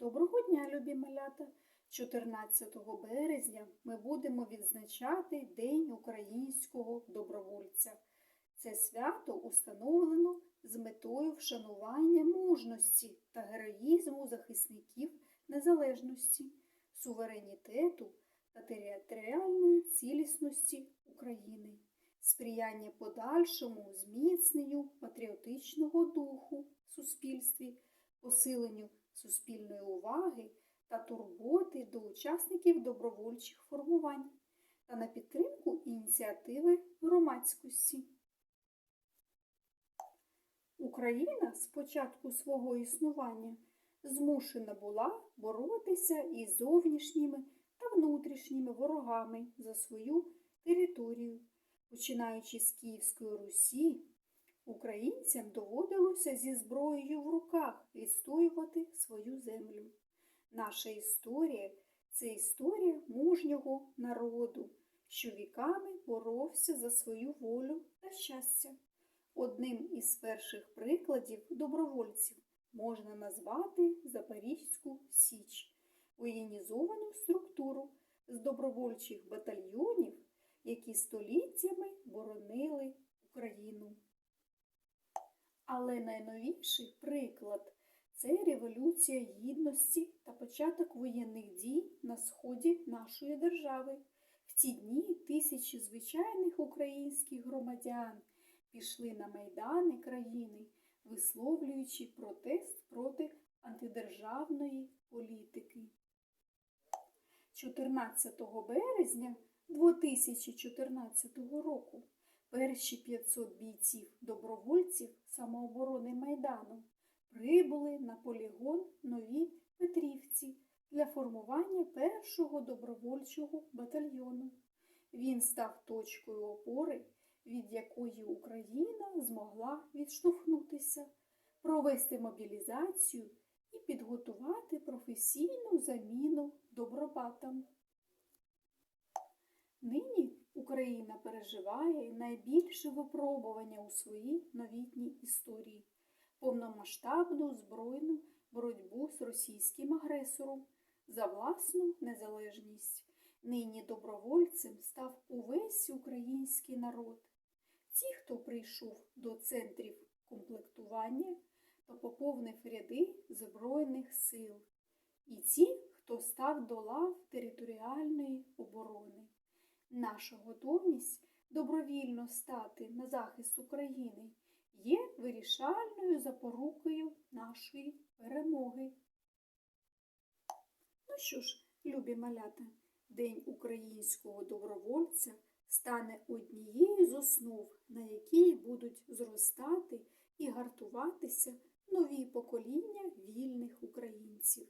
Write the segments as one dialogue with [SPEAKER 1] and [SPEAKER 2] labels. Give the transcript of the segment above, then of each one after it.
[SPEAKER 1] Доброго дня, любі малята! 14 березня ми будемо відзначати День українського добровольця. Це свято установлено з метою вшанування мужності та героїзму захисників незалежності, суверенітету та територіальної цілісності України, сприяння подальшому зміцненню патріотичного духу в суспільстві, посиленню суспільної уваги та турботи до учасників добровольчих формувань та на підтримку ініціативи громадськості. Україна з початку свого існування змушена була боротися із зовнішніми та внутрішніми ворогами за свою територію. Починаючи з Київської Русі, українцям доводилося зі зброєю в руках відстоювати свою землю. Наша історія це історія мужнього народу, що віками боровся за свою волю та щастя. Одним із перших прикладів добровольців можна назвати Запорізьку Січ, воєнізовану структуру з добровольчих батальйонів, які століттями боронили Україну. Але найновіший приклад це Революція Гідності та початок воєнних дій на сході нашої держави. В ці дні тисячі звичайних українських громадян пішли на майдани країни, висловлюючи протест проти антидержавної політики. 14 березня 2014 року перші 500 бійців добровольців самооборони Майдану прибули на полігон Нові Петрівці для формування першого добровольчого батальйону. Він став точкою опори, від якої Україна змогла відштовхнутися, провести мобілізацію і підготувати професійну заміну добробатам. Нині Україна переживає найбільше випробування у своїй новітній історії повномасштабну збройну боротьбу з російським агресором за власну незалежність. Нині добровольцем став увесь український народ. Ті, хто прийшов до центрів комплектування та поповнив ряди Збройних сил, і ті, хто став до лав територіальної. Наша готовність добровільно стати на захист України є вирішальною запорукою нашої перемоги. Ну що ж, любі малята, День українського добровольця стане однією з основ, на якій будуть зростати і гартуватися нові покоління вільних українців.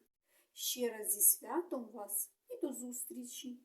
[SPEAKER 1] Ще раз зі святом вас і до зустрічі!